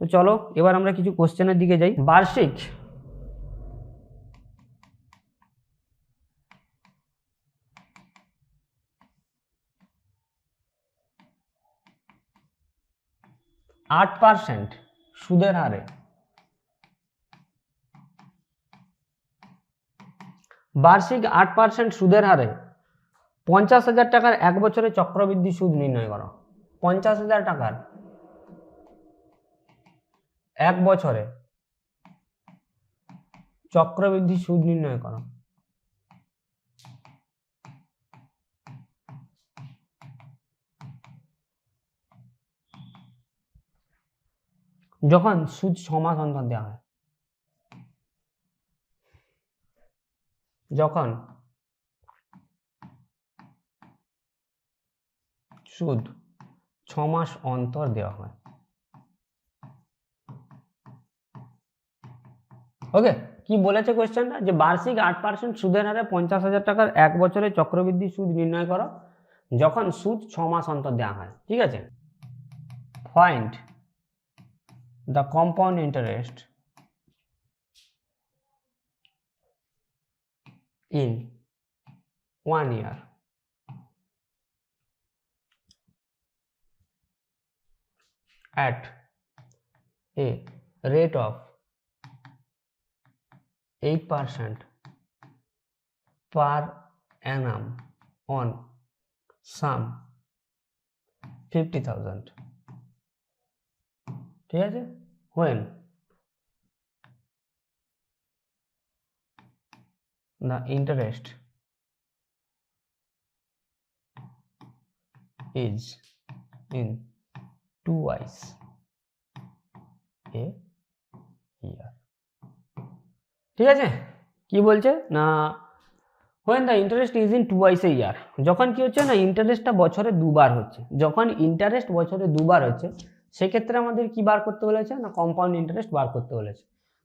তো চলো এবার আমরা কিছু কোশ্চেনের দিকে যাই বার্ষিক আট পারসেন্ট সুদের হারে বার্ষিক আট পার্সেন্ট সুদের হারে পঞ্চাশ হাজার টাকার এক বছরে চক্রবৃদ্ধি সুদ নির্ণয় করো পঞ্চাশ হাজার টাকার এক বছরে চক্রবৃদ্ধি সুদ নির্ণয় করো যখন সুদ ছমাস অন্তর দেওয়া হয় যখন সুদ ছমাস অন্তর দেওয়া হয় ওকে কি বলেছে কোয়েশ্চেনটা যে বার্ষিক আট পার্সেন্ট সুদের হারে পঞ্চাশ হাজার টাকার এক বছরে চক্রবৃদ্ধি সুদ নির্ণয় করো যখন সুদ ছ মাস অন্তর দেওয়া হয় ঠিক আছে find the compound interest in one year at a rate of 8% per annum on sum 50000 ঠিক আছে when the interest is in twice a year ঠিক আছে কি বলছে না when the interest is in twice a year যখন কি হচ্ছে না ইন্টারেস্টটা বছরে দুবার হচ্ছে যখন ইন্টারেস্ট বছরে দুবার হচ্ছে সেক্ষেত্রে আমাদের কি বার করতে বলেছে না কম্পাউন্ড ইন্টারেস্ট বার করতে বলেছে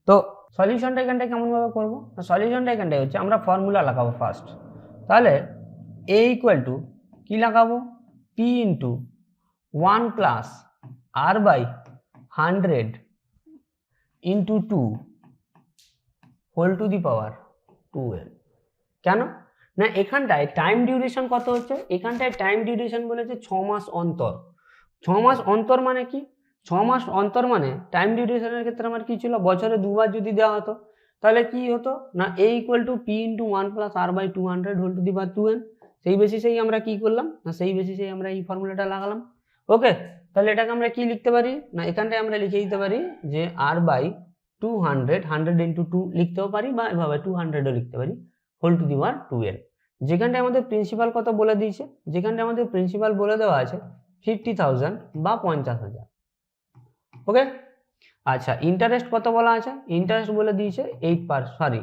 তো সলিউশনটা এখানটা কেমনভাবে করবো না সলিউশনটা এখানটাই হচ্ছে আমরা ফর্মুলা লাগাবো ফার্স্ট তাহলে এ ইকুয়াল টু কী লাগাবো P into one plus R by hundred into two whole to the power two L কেন না এখানটায় টাইম ডিউরেশন কত হচ্ছে এখানটায় টাইম ডিউরেশন বলেছে ছ মাস অন্তর ছ মাস অন্তর মানে কি ছ মাস অন্তর মানে টাইম ডিউরেশনের ক্ষেত্রে আমার কী ছিল বছরে দুবার যদি দেওয়া হতো তাহলে কি হতো না A equal to P into one plus R by two hundred whole to the power two N সেই বেসিসেই আমরা কি করলাম না সেই বেসিসেই আমরা এই ফর্মুলাটা লাগালাম ওকে তাহলে এটাকে আমরা কি লিখতে পারি না এখানটায় আমরা লিখে দিতে পারি যে R by two hundred hundred into two লিখতেও পারি বা এভাবে টু হান্ড্রেডও লিখতে পারি whole to the power two এর যেখানটা আমাদের প্রিন্সিপাল কত বলে দিয়েছে যেখানটা আমাদের প্রিন্সিপাল বলে দেওয়া আছে ফিফটি থাউজেন্ড বা পঞ্চাশ হাজার ওকে আচ্ছা ইন্টারেস্ট কত বলা আছে ইন্টারেস্ট বলে দিয়েছে eight per sorry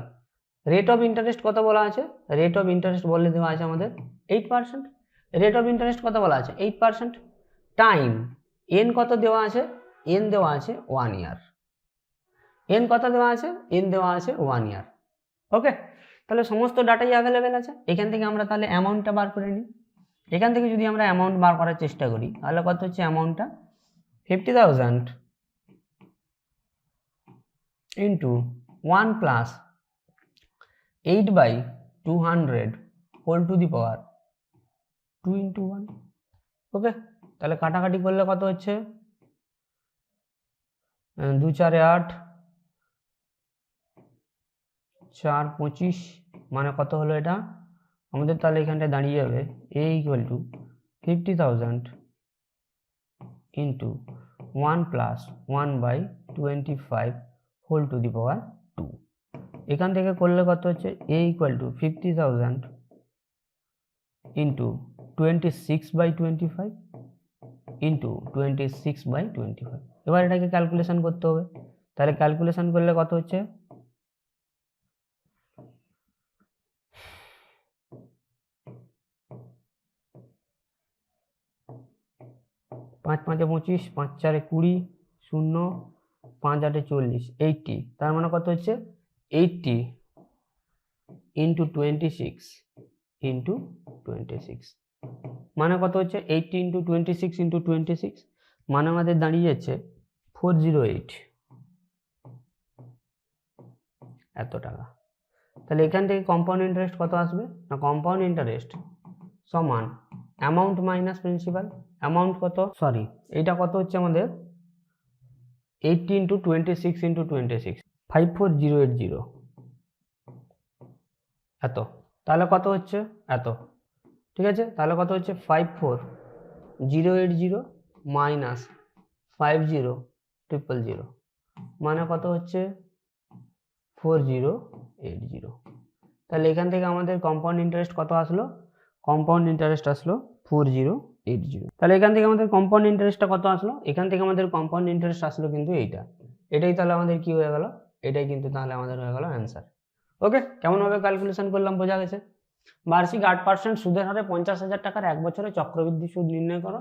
rate of interest কত বলা আছে রেট অফ ইন্টারেস্ট বলে দেওয়া আছে আমাদের eight percent rate of interest কত বলা আছে এইট পার্সেন্ট টাইম এন কত দেওয়া আছে এন দেওয়া আছে ওয়ান ইয়ার এন কথা দেওয়া আছে এন দেওয়া আছে ওয়ান ইয়ার ওকে তাহলে সমস্ত ডাটাই অ্যাভেলেবেল আছে এখান থেকে আমরা তাহলে অ্যামাউন্টটা বার করে নিই এখান থেকে যদি আমরা অ্যামাউন্ট বার করার চেষ্টা করি তাহলে কত হচ্ছে অ্যামাউন্টটা fifty thousand into one plus eight by two hundred whole to the power two into one okay তাহলে কাটাকাটি করলে কত হচ্ছে দু চারে আট চার পঁচিশ মানে কত হলো এটা আমাদের তাহলে এখানটা দাঁড়িয়ে যাবে A equal to fifty thousand into one plus one by twenty five whole to the power two এখান থেকে করলে কত হচ্ছে A equal to fifty thousand into twenty six by twenty five into twenty six by twenty five এবার এটাকে calculation করতে হবে তাহলে ক্যালকুলেশান করলে কত হচ্ছে পাঁচে পঁচিশ পাঁচ চারে কুড়ি শূন্য পাঁচ আটে চল্লিশ এইটটি তার মানে কত হচ্ছে eighty into twenty six into twenty six মানে কত হচ্ছে eighty into twenty six into twenty six মানে আমাদের দাঁড়িয়ে যাচ্ছে ফোর জিরো এইট এত টাকা তাহলে এখান থেকে কম্পাউন্ড ইন্টারেস্ট কত আসবে না কম্পাউন্ড ইন্টারেস্ট সমান অ্যামাউন্ট মাইনাস প্রিন্সিপাল অ্যামাউন্ট কত সরি এটা কত হচ্ছে আমাদের eighty into twenty six into twenty six five four zero eight zero এত তাহলে কত হচ্ছে এত ঠিক আছে তাহলে কত হচ্ছে five four zero eight zero minus five zero triple zero মানে কত হচ্ছে ফোর জিরো এইট জিরো তাহলে এখান থেকে আমাদের কম্পাউন্ড ইন্টারেস্ট কত আসলো কম্পাউন্ড ইন্টারেস্ট আসলো ফোর জিরো এইট জিরো তাহলে এখান থেকে আমাদের কম্পাউন্ড ইন্টারেস্টটা কত আসলো এখান থেকে আমাদের কম্পাউন্ড ইন্টারেস্ট আসলো কিন্তু এইটা এটাই তাহলে আমাদের কি হয়ে গেল এটাই কিন্তু তাহলে আমাদের হয়ে গেল অ্যান্সার ওকে কেমনভাবে ক্যালকুলেশন করলাম বোঝা গেছে বার্ষিক আট পার্সেন্ট সুদের হারে পঞ্চাশ হাজার টাকার এক বছরে চক্রবৃদ্ধি সুদ নির্ণয় করো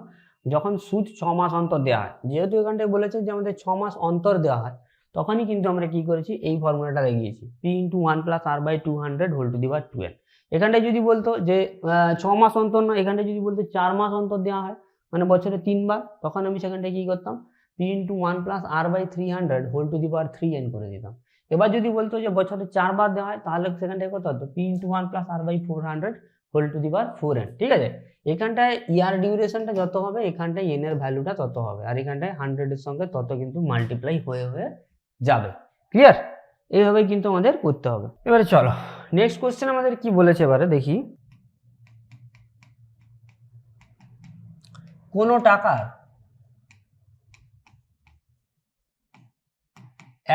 যখন সুদ ছ মাস অন্তর দেওয়া হয় যেহেতু এখানটায় বলেছে যে আমাদের ছ মাস অন্তর দেওয়া হয় তখনই কিন্তু আমরা কি করেছি এই ফর্মুলাটা লাগিয়েছি P into one plus R by two hundred whole to the twelve এখানটায় যদি বলতো যে ছ মাস অন্তর নয় এখানটায় যদি বলতো চার মাস অন্তর দেওয়া হয় মানে বছরে তিনবার তখন আমি সেখানটায় কী করতাম three into one plus R by three hundred whole to the per three N করে দিতাম এবার যদি বলতো যে বছরে চারবার দেওয়া হয় তাহলে সেখানটায় কত হতো P into one plus R by four hundred whole to the per four N ঠিক আছে এখানটায় ইয়ার e ডিউরেশনটা যত হবে এখানটায় এন এর ভ্যালুটা তত হবে আর এখানটায় হান্ড্রেডের সঙ্গে তত কিন্তু মাল্টিপ্লাই হয়ে হয়ে যাবে ক্লিয়ার এইভাবে কিন্তু আমাদের করতে হবে এবারে চলো নেক্সট কোয়েশ্চেন আমাদের কি বলেছে এবারে দেখি কোনো টাকার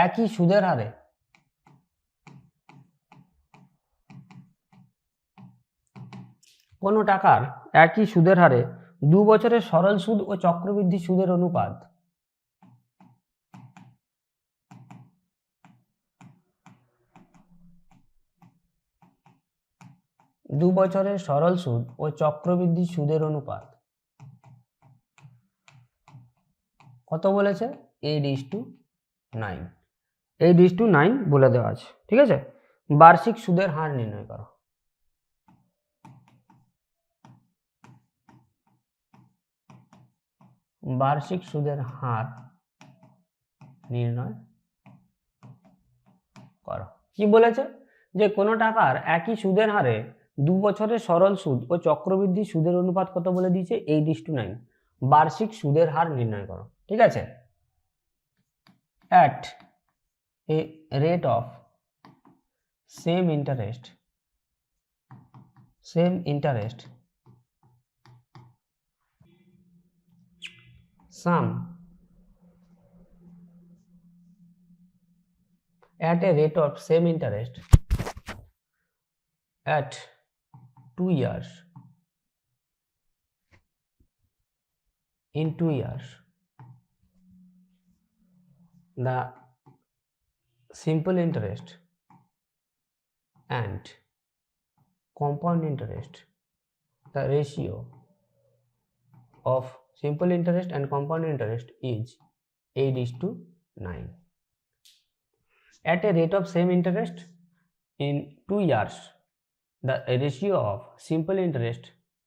একই সুদের হারে কোনো টাকার একই সুদের হারে দু বছরের সরল সুদ ও চক্রবৃদ্ধি সুদের অনুপাত দু বছরের সরল সুদ ও চক্রবৃদ্ধি সুদের অনুপাত কত বলেছে eight is to nine eight is to nine বলে দেওয়া আছে ঠিক আছে বার্ষিক সুদের হার নির্ণয় করো বার্ষিক সুদের হার নির্ণয় করো কি বলেছে যে কোনো টাকার একই সুদের হারে দু বছরের সরল সুদ ও চক্রবৃদ্ধি সুদের অনুপাত কত বলে দিয়েছে এই ইস টু নাইন বার্ষিক সুদের হার নির্ণয় করো ঠিক আছে at a rate of same interest same interest sum at a rate of same interest at two years in two years the simple interest and compound interest the ratio of simple interest and compound interest is 8 is to 9 at a rate of same interest in 2 years the ratio of simple interest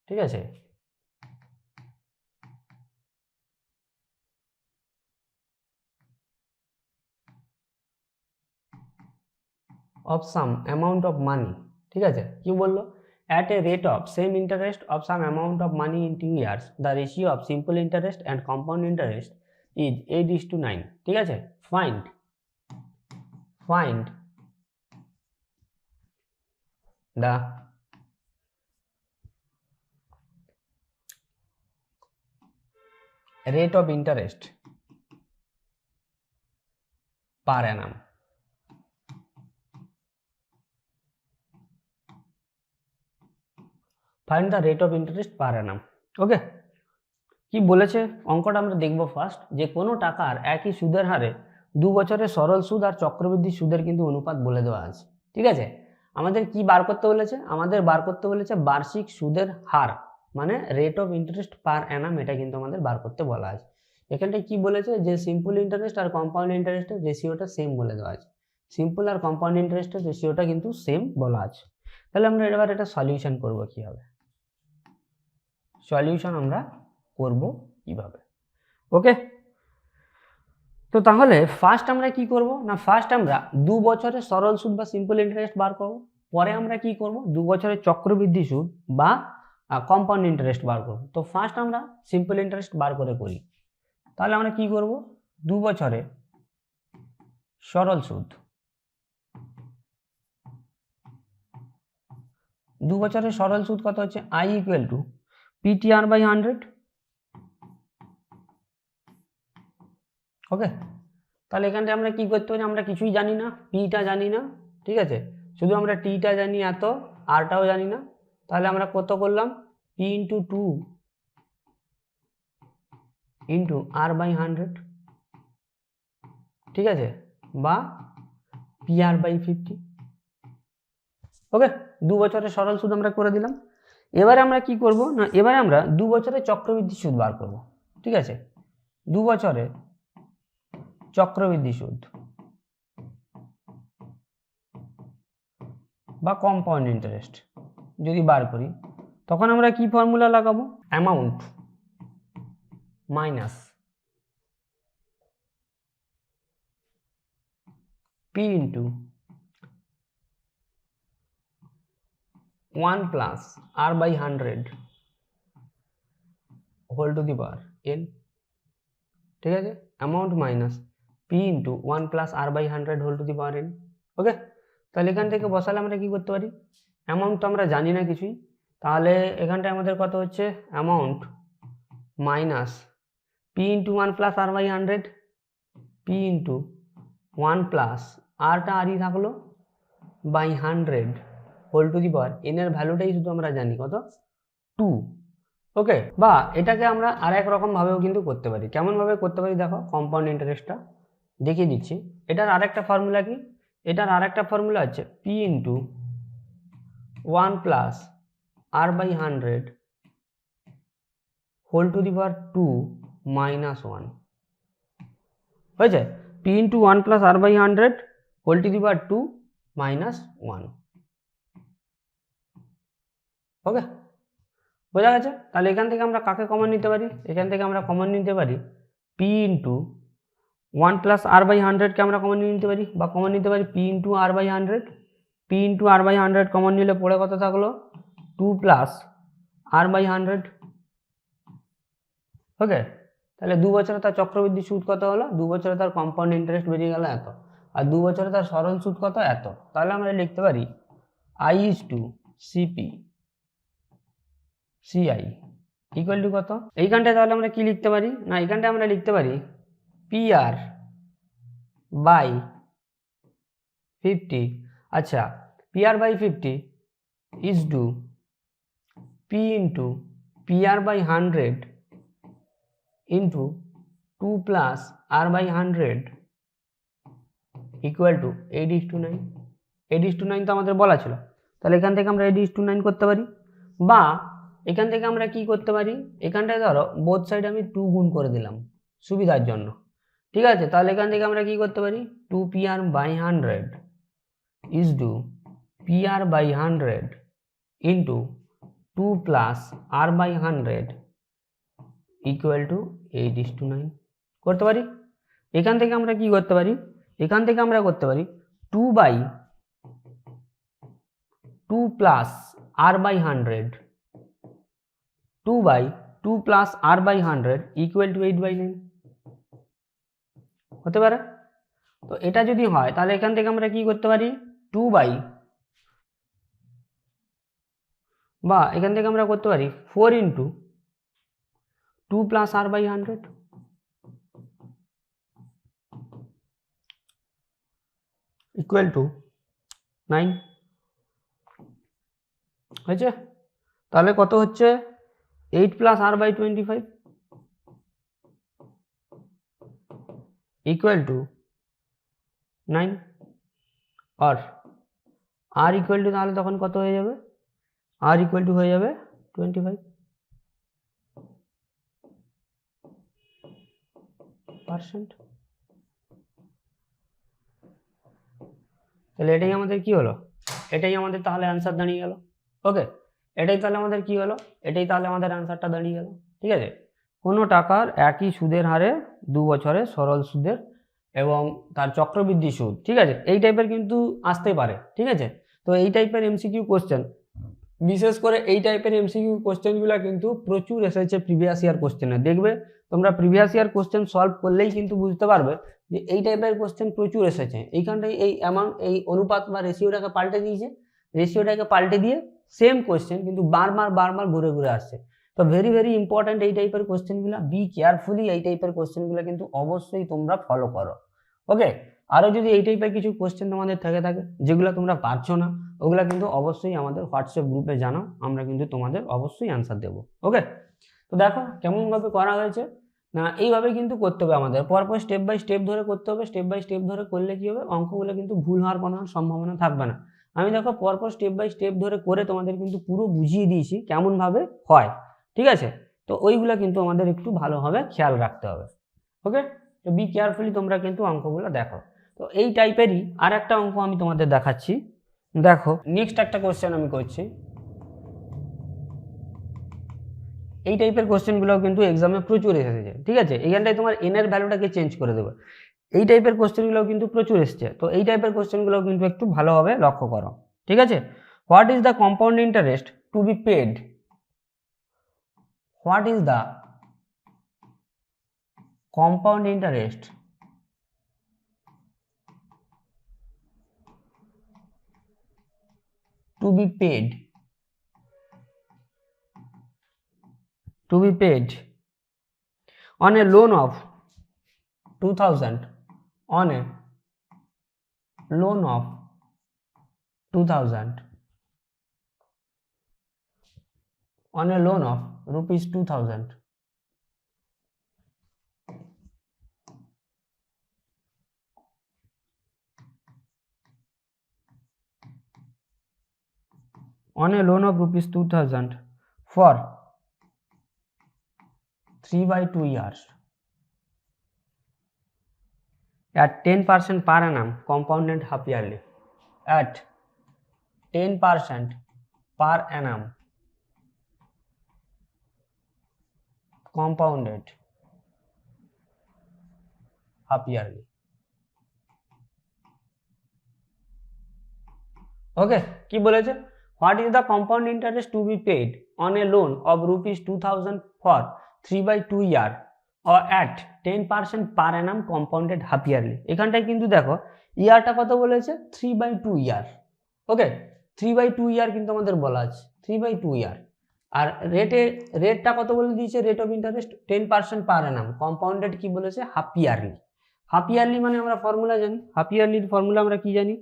ঠিক আছে of sum amount of money ঠিক আছে কি বললো at a rate of same interest of sum amount of money in two years the ratio of simple interest and compound interest is eight is to nine ঠিক আছে find find Да. rate of interest per annum find the rate of interest per annum okay কি বলেছে অঙ্কটা আমরা দেখব first যে কোনো টাকার একই সুদের হারে দু বছরের সরল সুদ আর চক্রবৃদ্ধি সুদের কিন্তু অনুপাত বলে দেওয়া আছে ঠিক আছে আমাদের কি বার করতে বলেছে আমাদের বার করতে বলেছে বার্ষিক সুদের হার মানে rate of interest per annum এটা কিন্তু আমাদের বার করতে বলা আছে এখানটায় কি বলেছে যে সিম্পল ইন্টারেস্ট আর কম্পাউন্ড ইন্টারেস্টের রেশিওটা সেম বলে দেওয়া আছে সিম্পল আর কম্পাউন্ড ইন্টারেস্টের রেশিওটা কিন্তু সেম বলা আছে তাহলে আমরা এবার এটা সলিউশন করব হবে সলিউশন আমরা করব কিভাবে ওকে তো তাহলে ফার্স্ট আমরা কি করব না ফার্স্ট আমরা দু বছরের সরল সুদ বা সিম্পল ইন্টারেস্ট বার করবো পরে আমরা কি করব দু বছরের চক্রবৃদ্ধি সুদ বা কম্পাউন্ড ইন্টারেস্ট বার করব তো ফার্স্ট আমরা সিম্পল ইন্টারেস্ট বার করে করি তাহলে আমরা কি করব দু বছরে সরল সুদ দু বছরের সরল সুদ কত হচ্ছে I equal to PTR by hundred okay তাহলে এখানটা আমরা কি করতে পারি আমরা কিছুই জানি না পিটা জানি না ঠিক আছে শুধু আমরা টিটা জানি এত আরটাও জানি না তাহলে আমরা কত করলাম P into two into R by hundred ঠিক আছে বা P R by fifty okay দু বছরের সরল সুদ আমরা করে দিলাম এবারে আমরা কি করব না এবারে আমরা দু বছরে চক্রবৃদ্ধি সুদ বার করব ঠিক আছে দু বছরে চক্রবৃদ্ধি সুদ বা কম্পাউন্ড ইন্টারেস্ট যদি বার করি তখন আমরা কি ফর্মুলা লাগাবো amount minus P into one plus R by hundred whole to the power N ঠিক আছে amount minus P into one plus R by hundred whole to the power N okay তাহলে এখান থেকে বসালে আমরা কি করতে পারি অ্যামাউন্ট তো আমরা জানি না কিছুই তাহলে এখানটায় আমাদের কত হচ্ছে amount minus P into one plus R by hundred P into one plus আরটা আরই থাকলো by hundred whole to the power এনের ভ্যালুটাই শুধু আমরা জানি কত টু ওকে বা এটাকে আমরা আর এক রকমভাবেও কিন্তু করতে পারি কেমনভাবে করতে পারি দেখো কম্পাউন্ড ইন্টারেস্টটা দেখিয়ে দিচ্ছি এটার আরেকটা ফর্মুলা কি এটার আর একটা ফর্মুলা আছে P into one plus R by hundred whole to the power two minus one হয়েছে P into one plus R by hundred whole to the power two minus one okay বোঝা গেছে তাহলে এখান থেকে আমরা কাকে কমন নিতে পারি এখান থেকে আমরা কমন নিতে পারি P into one plus R by হান্ড্রেডকে আমরা কমন নিয়ে নিতে পারি বা কমন নিতে পারি P into R by hundred P into R by hundred common নিলে পড়ে কত থাকলো two plus R by hundred okay তাহলে দু বছরে তার চক্রবৃদ্ধি সুদ কত হলো দু বছরে তার কম্পাউন্ড ইন্টারেস্ট বেরিয়ে গেল এত আর দু বছরে তার সরল সুদ কত এত তাহলে আমরা লিখতে পারি I is to CP CI equal to কত এইখানটায় তাহলে আমরা কি লিখতে পারি না এইখানটায় আমরা লিখতে পারি পিআর বাই ফিফটি আচ্ছা PR by fifty is to P into PR by hundred into two plus R by hundred equal to eight is to nine eight is to nine তো আমাদের বলা ছিল তাহলে এখান থেকে আমরা এইট ইস টু নাইন করতে পারি বা এখান থেকে আমরা কি করতে পারি এখানটায় ধরো বোধ সাইড আমি টু গুণ করে দিলাম সুবিধার জন্য ঠিক আছে তাহলে এখান থেকে আমরা কি করতে পারি two P R by hundred is to P R by hundred into two plus R by hundred equal to eight is to nine করতে পারি এখান থেকে আমরা কি করতে পারি এখান থেকে আমরা করতে পারি two by two plus R by hundred two by two plus R by hundred equal to eight by nine হতে পারে তো এটা যদি হয় তাহলে এখান থেকে আমরা কি করতে পারি টু বাই বা এখান থেকে আমরা করতে পারি four into two plus R by hundred equal to nine হয়েছে তাহলে কত হচ্ছে eight plus R by twenty five equal to 9 আর আর ইকুয়াল টু তাহলে তখন কত হয়ে যাবে আর ইকুয়াল টু হয়ে যাবে টোয়েন্টি ফাইভ পার্সেন্ট তাহলে এটাই আমাদের কি হলো এটাই আমাদের তাহলে অ্যান্সার দাঁড়িয়ে গেল ওকে এটাই তাহলে আমাদের কি হলো এটাই তাহলে আমাদের অ্যান্সারটা দাঁড়িয়ে গেল ঠিক আছে কোনো টাকার একই সুদের হারে দু বছরে সরল সুদের এবং তার চক্রবৃদ্ধি সুদ ঠিক আছে এই টাইপের কিন্তু আসতে পারে ঠিক আছে তো এই টাইপের এমসিকিউ কোশ্চেন বিশেষ করে এই টাইপের এমসিকিউ কোশ্চেনগুলো কিন্তু প্রচুর এসেছে প্রিভিয়াস ইয়ার কোশ্চেনে দেখবে তোমরা প্রিভিয়াস ইয়ার কোশ্চেন সলভ করলেই কিন্তু বুঝতে পারবে যে এই টাইপের কোশ্চেন প্রচুর এসেছে এইখানটাই এই অ্যামাউন্ট এই অনুপাত বা রেশিওটাকে পাল্টে দিয়েছে রেশিওটাকে পাল্টে দিয়ে সেম কোশ্চেন কিন্তু বারবার বারবার ঘুরে ঘুরে আসছে তো ভেরি ভেরি ইম্পর্ট্যান্ট এই টাইপের কোশ্চেনগুলো বি কেয়ারফুলি এই টাইপের কোশ্চেনগুলো কিন্তু অবশ্যই তোমরা ফলো করো ওকে আরও যদি এই টাইপের কিছু কোশ্চেন তোমাদের থেকে থাকে যেগুলো তোমরা পারছো না ওগুলো কিন্তু অবশ্যই আমাদের হোয়াটসঅ্যাপ গ্রুপে জানাও আমরা কিন্তু তোমাদের অবশ্যই অ্যান্সার দেবো ওকে তো দেখো কেমনভাবে করা হয়েছে না এইভাবে কিন্তু করতে হবে আমাদের পরপর স্টেপ বাই স্টেপ ধরে করতে হবে স্টেপ বাই স্টেপ ধরে করলে কী হবে অঙ্কগুলো কিন্তু ভুল হওয়ার কোনো সম্ভাবনা থাকবে না আমি দেখো পরপর স্টেপ বাই স্টেপ ধরে করে তোমাদের কিন্তু পুরো বুঝিয়ে দিয়েছি কেমনভাবে হয় ঠিক আছে তো ওইগুলো কিন্তু আমাদের একটু ভালোভাবে খেয়াল রাখতে হবে ওকে তো বি কেয়ারফুলি তোমরা কিন্তু অঙ্কগুলো দেখো তো এই টাইপেরই আর একটা অঙ্ক আমি তোমাদের দেখাচ্ছি দেখো নেক্সট একটা কোশ্চেন আমি করছি এই টাইপের কোশ্চেনগুলোও কিন্তু এক্সামে প্রচুর এসেছে ঠিক আছে এখানটায় তোমার এনের ভ্যালুটাকে চেঞ্জ করে দেবে এই টাইপের কোশ্চেনগুলোও কিন্তু প্রচুর এসছে তো এই টাইপের কোশ্চেনগুলোও কিন্তু একটু ভালোভাবে লক্ষ্য করো ঠিক আছে what is the compound interest to be paid what is the compound interest to be paid to be paid on a loan of 2000 on a loan of 2000 on a loan of Rs 2000. On a loan of Rs 2000 for 3 by 2 years at 10% per annum compounded half yearly at 10% per annum compounded half yearly. Okay, কি বলেছে what is the compound interest to be paid on a loan of rupees two thousand for three by two year or at ten percent per annum compounded half yearly এখানটায় কিন্তু দেখো ইয়ারটা কত বলেছে three by two year okay three by two year কিন্তু আমাদের বলা আছে থ্রি বাই টু ইয়ার আর রেটে রেটটা কত বলে দিয়েছে rate of interest ten percent per annum compounded কি বলেছে হাফ ইয়ারলি হাফ ইয়ারলি মানে আমরা ফর্মুলা জানি হাফ ইয়ারলির ফর্মুলা আমরা কি জানি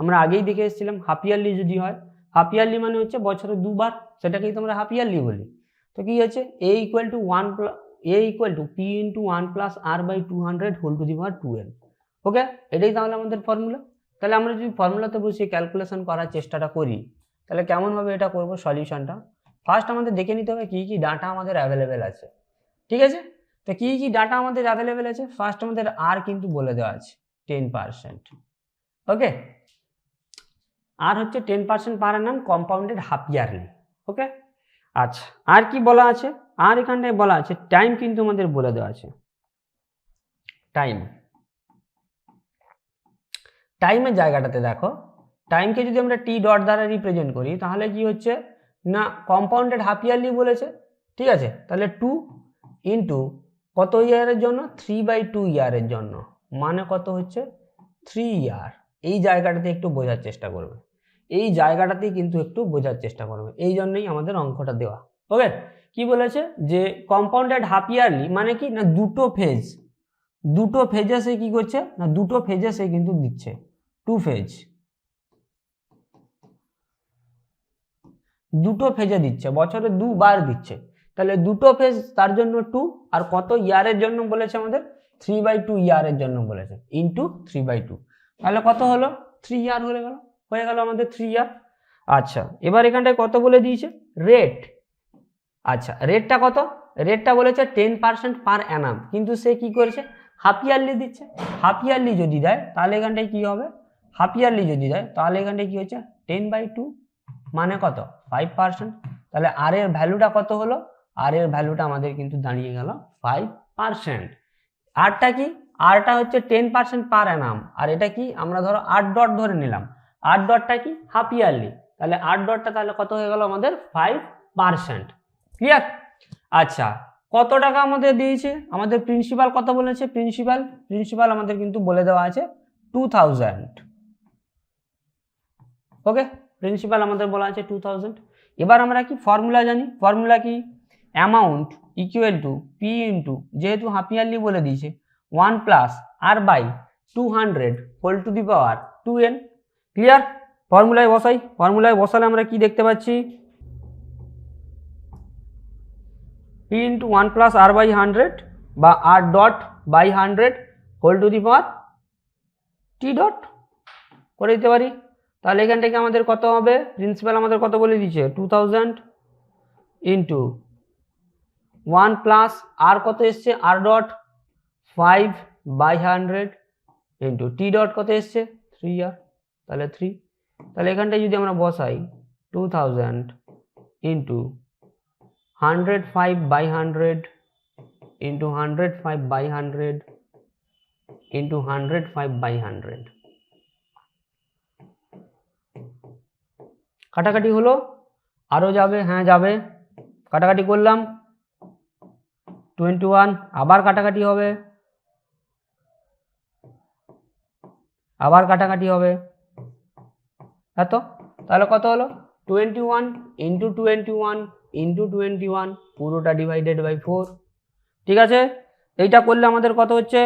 আমরা আগেই দেখে এসেছিলাম হাফ ইয়ারলি যদি হয় হাফ ইয়ারলি মানে হচ্ছে বছরে দুবার সেটাকেই তো আমরা হাফ ইয়ারলি বলি তো কি হচ্ছে A equal to one A equal to P into one plus R by two hundred whole to the power twelve okay এটাই তাহলে আমাদের ফর্মুলা তাহলে আমরা যদি ফর্মুলাতে বসিয়ে ক্যালকুলেশন করার চেষ্টাটা করি তাহলে কেমনভাবে এটা করবো সলিউশনটা ফার্স্ট আমাদের দেখে নিতে হবে কী কী ডাটা আমাদের অ্যাভেলেবেল আছে ঠিক আছে তো কী কী ডাটা আমাদের অ্যাভেলেবেল আছে ফার্স্ট আমাদের আর কিন্তু বলে দেওয়া আছে টেন পারসেন্ট ওকে আর হচ্ছে ten percent per annum compounded half yearly okay আচ্ছা আর কি বলা আছে আর এখানটায় বলা আছে টাইম কিন্তু আমাদের বলে দেওয়া আছে টাইম টাইমের জায়গাটাতে দেখো টাইমকে যদি আমরা টি ডট দ্বারা রিপ্রেজেন্ট করি তাহলে কি হচ্ছে না কম্পাউন্ডেড হাফ ইয়ারলি বলেছে ঠিক আছে তাহলে টু ইন্টু কত ইয়ারের জন্য থ্রি বাই টু ইয়ারের জন্য মানে কত হচ্ছে থ্রি ইয়ার এই জায়গাটাতে একটু বোঝার চেষ্টা করবে এই জায়গাটাতেই কিন্তু একটু বোঝার চেষ্টা করবে এই জন্যই আমাদের অঙ্কটা দেওয়া ওকে কি বলেছে যে কম্পাউন্ডেড হাফ ইয়ারলি মানে কি না দুটো ফেজ দুটো ফেজে সে কী করছে না দুটো ফেজে সে কিন্তু দিচ্ছে টু ফেজ দুটো ফেজে দিচ্ছে বছরে দুবার দিচ্ছে তাহলে দুটো ফেজ তার জন্য টু আর কত ইয়ারের জন্য বলেছে আমাদের থ্রি বাই টু ইয়ারের জন্য বলেছে ইন্টু থ্রি বাই টু তাহলে কত হলো থ্রি ইয়ার হয়ে গেল হয়ে গেল আমাদের থ্রি ইয়ার আচ্ছা এবার এখানটায় কত বলে দিয়েছে রেট আচ্ছা রেটটা কত রেটটা বলেছে টেন পার্সেন্ট পার অ্যানাম কিন্তু সে কি করেছে হাফ ইয়ারলি দিচ্ছে হাফ ইয়ারলি যদি দেয় তাহলে এখানটায় কি হবে হাফ ইয়ারলি যদি দেয় তাহলে এখানটায় কি হচ্ছে টেন বাই টু মানে কত ফাইভ পার্সেন্ট তাহলে আর এর ভ্যালুটা কত হলো আর এর ভ্যালুটা আমাদের কিন্তু দাঁড়িয়ে গেল ফাইভ পার্সেন্ট আরটা কি আরটা হচ্ছে টেন পার্সেন্ট পার অ্যানাম আর এটা কি আমরা ধরো আট ডট ধরে নিলাম আট ডটটা কি হাফ ইয়ারলি তাহলে আট ডটটা তাহলে কত হয়ে গেল আমাদের ফাইভ পার্সেন্ট ক্লিয়ার আচ্ছা কত টাকা আমাদের দিয়েছে আমাদের প্রিন্সিপাল কত বলেছে প্রিন্সিপাল প্রিন্সিপাল আমাদের কিন্তু বলে দেওয়া আছে টু থাউজেন্ড ওকে প্রিন্সিপাল আমাদের বলা আছে টু থাউজেন্ড এবার আমরা কি ফর্মুলা জানি ফর্মুলা কি amount equal to P into যেহেতু হাফ ইয়ারলি বলে দিয়েছে one plus R by two hundred whole to the power two N clear ফর্মুলায় বসাই ফর্মুলায় বসালে আমরা কি দেখতে পাচ্ছি P into one plus R by hundred বা R dot by hundred whole to the power T dot করে দিতে পারি তাহলে এখান থেকে আমাদের কত হবে প্রিন্সিপাল আমাদের কত বলে দিচ্ছে two thousand into one plus R কত এসছে R dot five by hundred into T dot কত এসছে থ্রি আর তাহলে থ্রি তাহলে এখানটায় যদি আমরা বসাই two thousand into hundred five by hundred into hundred five by hundred into hundred five by hundred কাটাকাটি হলো আরও যাবে হ্যাঁ যাবে কাটাকাটি করলাম টোয়েন্টি ওয়ান আবার কাটাকাটি হবে আবার কাটাকাটি হবে এত তাহলে কত হলো twenty one into twenty one into twenty one পুরোটা ডিভাইডেড বাই ফোর ঠিক আছে এইটা করলে আমাদের কত হচ্ছে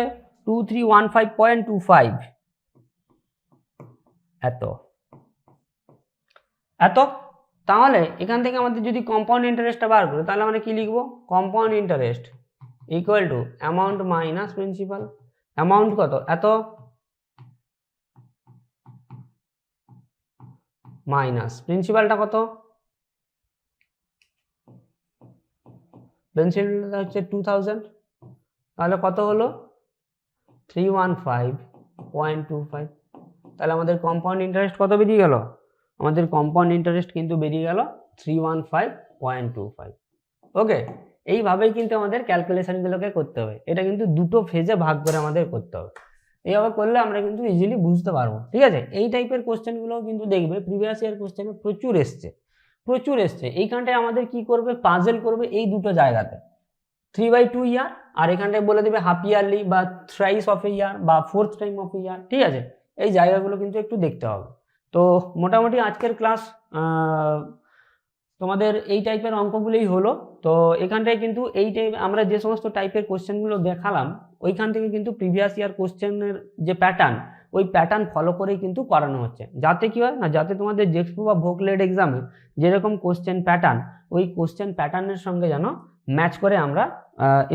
two three one five point two five এত এত তাহলে এখান থেকে আমাদের যদি কম্পাউন্ড ইন্টারেস্টটা বার করি তাহলে আমরা কী লিখব compound interest equal to amount minus principal amount কত এত মাইনাস প্রিন্সিপালটা কত প্রিন্সিপালটা হচ্ছে টু থাউজেন্ড তাহলে কত হলো three one five point two five তাহলে আমাদের কম্পাউন্ড ইন্টারেস্ট কত বেরিয়ে গেল আমাদের কম্পাউন্ড ইন্টারেস্ট কিন্তু বেরিয়ে গেল three one five point two five okay এইভাবেই কিন্তু আমাদের ক্যালকুলেশনগুলোকে করতে হবে এটা কিন্তু দুটো ফেজে ভাগ করে আমাদের করতে হবে এইভাবে করলে আমরা কিন্তু ইজিলি বুঝতে পারবো ঠিক আছে এই টাইপের কোশ্চেনগুলোও কিন্তু দেখবে প্রিভিয়াস ইয়ার কোশ্চেনে প্রচুর এসছে প্রচুর এসছে এইখানটায় আমাদের কি করবে পাজেল করবে এই দুটো জায়গাতে থ্রি বাই টু ইয়ার আর এখানটায় বলে দেবে হাফ ইয়ারলি বা থ্রাইস অফ এ ইয়ার বা fourth time of a year ঠিক আছে এই জায়গাগুলো কিন্তু একটু দেখতে হবে তো মোটামুটি আজকের ক্লাস তোমাদের এই টাইপের অঙ্কগুলোই হলো তো এখানটায় কিন্তু এই টাইপ আমরা যে সমস্ত টাইপের কোশ্চেনগুলো দেখালাম ওইখান থেকে কিন্তু প্রিভিয়াস ইয়ার কোশ্চেনের যে প্যাটার্ন ওই প্যাটার্ন ফলো করেই কিন্তু করানো হচ্ছে যাতে কী হয় না যাতে তোমাদের জেক্সপো বা ভোকলেট এক্সামে যেরকম কোশ্চেন প্যাটার্ন ওই কোশ্চেন প্যাটার্নের সঙ্গে যেন ম্যাচ করে আমরা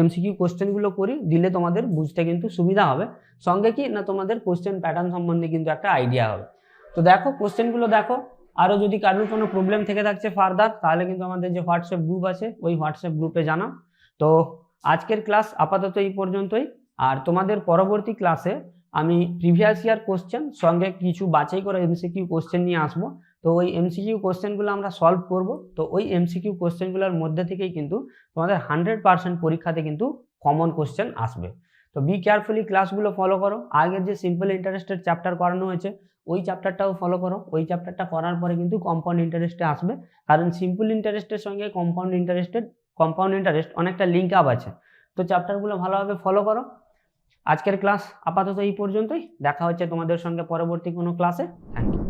এমসিকিউ কোশ্চেনগুলো করি দিলে তোমাদের বুঝতে কিন্তু সুবিধা হবে সঙ্গে কি না তোমাদের কোশ্চেন প্যাটার্ন সম্বন্ধে কিন্তু একটা আইডিয়া হবে তো দেখো কোশ্চেনগুলো দেখো আরও যদি কারোর কোনো প্রবলেম থেকে থাকছে ফার্দার তাহলে কিন্তু আমাদের যে হোয়াটসঅ্যাপ গ্রুপ আছে ওই হোয়াটসঅ্যাপ গ্রুপে জানাও তো আজকের ক্লাস আপাতত এই পর্যন্তই আর তোমাদের পরবর্তী ক্লাসে আমি প্রিভিয়াস ইয়ার কোশ্চেন সঙ্গে কিছু বাছাই করে এমসিকিউ কোশ্চেন নিয়ে আসবো তো ওই এমসিকিউ কোশ্চেনগুলো আমরা সলভ করব তো ওই এমসিকিউ কোশ্চেনগুলোর মধ্যে থেকেই কিন্তু তোমাদের হান্ড্রেড পার্সেন্ট পরীক্ষাতে কিন্তু কমন কোশ্চেন আসবে তো বি কেয়ারফুলি ক্লাসগুলো ফলো করো আগের যে সিম্পল ইন্টারেস্টের চ্যাপ্টার করানো হয়েছে ওই চ্যাপ্টারটাও ফলো করো ওই চ্যাপ্টারটা করার পরে কিন্তু কম্পাউন্ড ইন্টারেস্টে আসবে কারণ সিম্পল ইন্টারেস্টের সঙ্গে কম্পাউন্ড ইন্টারেস্টের কম্পাউন্ড ইন্টারেস্ট অনেকটা লিঙ্ক আপ আছে তো চ্যাপ্টারগুলো ভালোভাবে ফলো করো আজকের ক্লাস আপাতত এই পর্যন্তই দেখা হচ্ছে তোমাদের সঙ্গে পরবর্তী কোনো ক্লাসে থ্যাংক ইউ